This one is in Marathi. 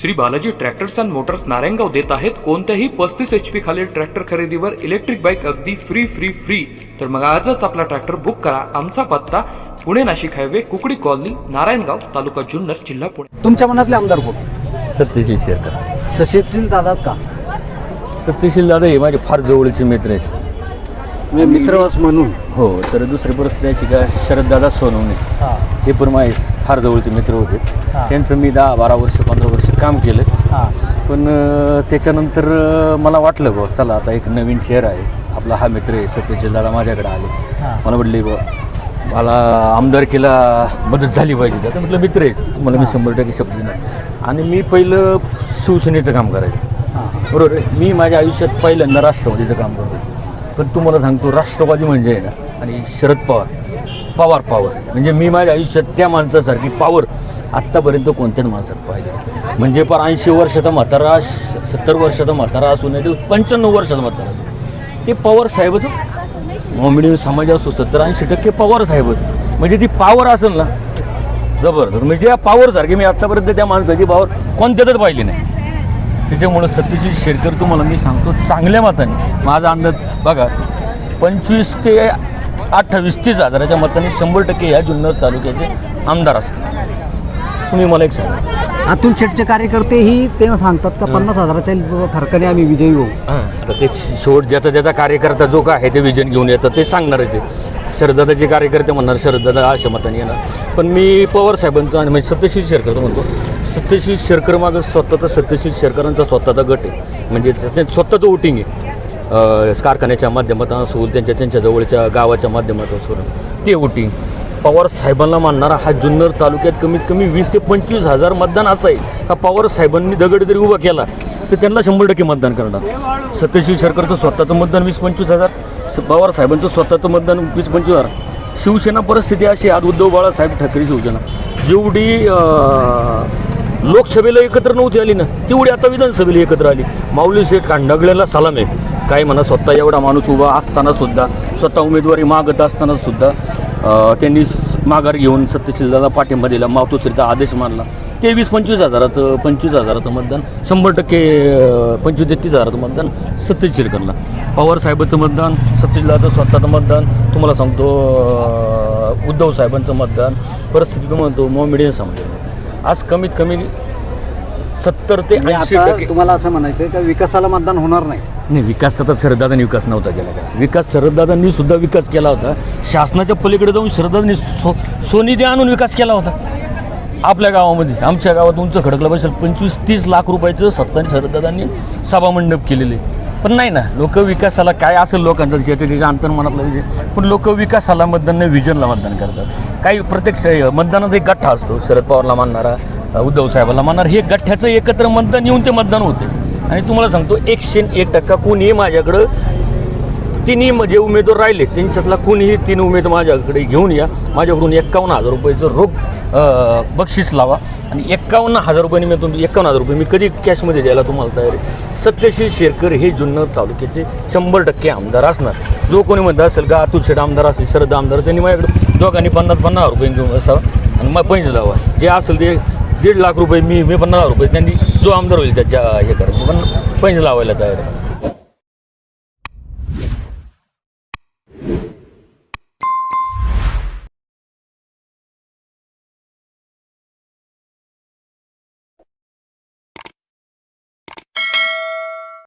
Shri Balaji tractors and motors Narayangaon देत आहेत. कोणत्याही पस्तीस एच पी खालील ट्रॅक्टर खरेदीवर इलेक्ट्रिक बाईक अगदी फ्री फ्री फ्री तर मग आजच आपला ट्रॅक्टर बुक करा. आमचा पत्ता पुणे नाशिक हायवे कुकडी कॉलनी नारायणगाव तालुका जुन्नर जिल्हा पुणे. तुमच्या मनातले आमदार कोण? सत्यशील शेरकर. सशस्त्रीन दादाच का? सत्यशील दादा हे माझे फार जवळचे मित्र आहेत. म्हणजे मित्रवास म्हणून. हो तर दुसरी परिस्थिती अशी का शरददादा सोनवणे. हा. पण माझे फार जवळचे मित्र होते. त्यांचं मी दहा बारा वर्ष पंधरा वर्ष काम केलं. पण त्याच्यानंतर मला वाटलं बुवा चला आता एक नवीन शहर आहे. आपला हा मित्र आहे सत्यशील दादा माझ्याकडे आले. मला म्हटले बुवा मला आमदारकीला मदत झाली पाहिजे. तर म्हटलं मित्र आहे. मला मी शंभर टक्के शब्द देणार. आणि मी पहिलं शिवसेनेचं काम करायचं. बरोबर? आहे मी माझ्या आयुष्यात पहिल्यांदा राष्ट्रवादीचं काम करतो पण तुम्हाला सांगतो राष्ट्रवादी म्हणजे आहे ना आणि शरद पवार पवार पॉवर म्हणजे मी माझ्या आयुष्यात त्या माणसासारखी पावर आत्तापर्यंत कोणत्याच माणसात पाहिजे म्हणजे पण ऐंशी वर्षाचा म्हातारा सत्तर वर्षाचा म्हातारा असून नाही पंच्याण्णव वर्षाचा म्हातारा ते पवार साहेबच मिडियम समाज असो सत्तर ऐंशी टक्के पवार साहेबच म्हणजे ती पावर असेल ना जबरदस्त. म्हणजे या पावरसारखी मी आत्तापर्यंत त्या माणसाची पावर कोणत्यातच पाहिली नाही. त्याच्यामुळं सत्यशील शेरकर तुम्हाला मी सांगतो चांगल्या मताने माझा अंदाज बघा पंचवीस ते अठ्ठावीस तीस हजाराच्या मताने शंभर टक्के या जुन्नर तालुक्याचे आमदार असतील तुम्ही मला एक सांगा. अतुल शेटचे कार्यकर्तेही ते सांगतात का पन्नास हजाराच्या फरकाने आम्ही विजयी होऊ? हां. आता ते शेवट ज्याचा ज्याचा कार्यकर्ता जो काय आहे ते विजन घेऊन येतं ते सांगणारच आहे. शरददादाचे कार्यकर्ते म्हणणार शरददादा अशा मताने येणार. पण मी पवार साहेबांचं आणि म्हणजे सत्यशील शेरकरचं म्हणतो सत्यशील शेरकर मागं स्वतःचा सत्यशील शेरकरांचा स्वतःचा गट आहे. म्हणजे ते स्वतःचं वोटिंग आहे. कारखान्याच्या माध्यमातून असून त्यांच्या त्यांच्या जवळच्या गावाच्या माध्यमातून असून ते वोटिंग पवार साहेबांना मानणारा हा जुन्नर तालुक्यात कमीत कमी वीस ते पंचवीस हजार मतदान असा आहे. हा पवार साहेबांनी दगड जरी उभा केला. तर त्यांना शंभर टक्के मतदान करणार. सत्यश्री सरकारचं स्वतःचं मतदान वीस पंचवीस हजार स- पवार साहेबांचं स्वतःचं मतदान वीस पंचवीस हजार. शिवसेना परिस्थिती अशी आज उद्धव बाळासाहेब ठाकरे शिवसेना. जेवढी लोकसभेला एकत्र नव्हती आली ना तेवढी आता विधानसभेला एकत्र आली. माऊली शेठ कांडागळ्याला सलाम आहे. काय म्हणा स्वतः एवढा माणूस उभा असताना सुद्धा स्वतः उमेदवारी मागत असताना सुद्धा त्यांनी माघार घेऊन सत्यशीलदादा पाठिंबा दिला मातोश्रीचा आदेश मानला. ते वीस पंचवीस हजाराचं पंचवीस हजाराचं मतदान शंभर टक्के पंचवीस ते तीस हजाराचं मतदान सत्यशील करला पवार साहेबाचं मतदान सत्यशीलदाचं स्वतःचं मतदान तुम्हाला सांगतो उद्धव साहेबांचं मतदान परिस्थिती म्हणतो मग मिडियम समाज आज कमीत कमी सत्तर ते म्हणजे ऐंशी तुम्हाला असं म्हणायचं आहे का विकासाला मतदान होणार नाही? नाही विकास तर शरददादांनी विकास नव्हता केला का? विकास शरददादांनी सुद्धा विकास केला होता. शासनाच्या पलीकडे जाऊन शरददादांनी सो सोनिधी आणून विकास केला होता. आपल्या गावामध्ये आमच्या गावात उंच खडकला बसेल. पंचवीस तीस लाख रुपयाचं सत्तानी शरददादांनी सभामंडप केलेले. पण नाही ना लोक विकासाला काय असेल लोकांचं त्याच्या त्याच्या अंतर्मनातला विजय. पण लोक विकासाला मतदान नाही विजनला मतदान करतात. काही प्रत्यक्ष मतदानाचा एक गठ्ठा असतो. शरद पवारला मानणारा उद्धव साहेबाला मानणार हे गठ्ठ्याचं एकत्र मतदान येऊन ते मतदान होते. आणि तुम्हाला सांगतो एकशे एक टक्का कोणी माझ्याकडं तिन्ही जे उमेदवार राहिले त्यांच्यातला कोणीही तीन उमेदवार माझ्याकडे घेऊन या. माझ्याकडून एक्कावन्न हजार रुपयाचं रोख बक्षीस लावा. आणि एक्कावन्न हजार रुपये मी तुम एक्कावन्न हजार रुपये मी कधी कॅशमध्ये द्यायला तुम्हाला तयार आहे. सत्यशील शेरकर हे जुन्नर तालुक्याचे शंभर टक्के आमदार असणार. जो कोणी म्हणत असेल का अतुल शेठ आमदार असेल शरद आमदार त्यांनी माझ्याकडे दोघांनी पन्नास पन्नास हजार रुपये घेऊन असावा आणि मग पैसे लावा. जे असेल ते दीड लाख रुपये मी मी पन्नास हजार रुपये त्यांनी जो आमदार होईल त्याच्या हे करायचं पण पैसे लावायला तयार आहे.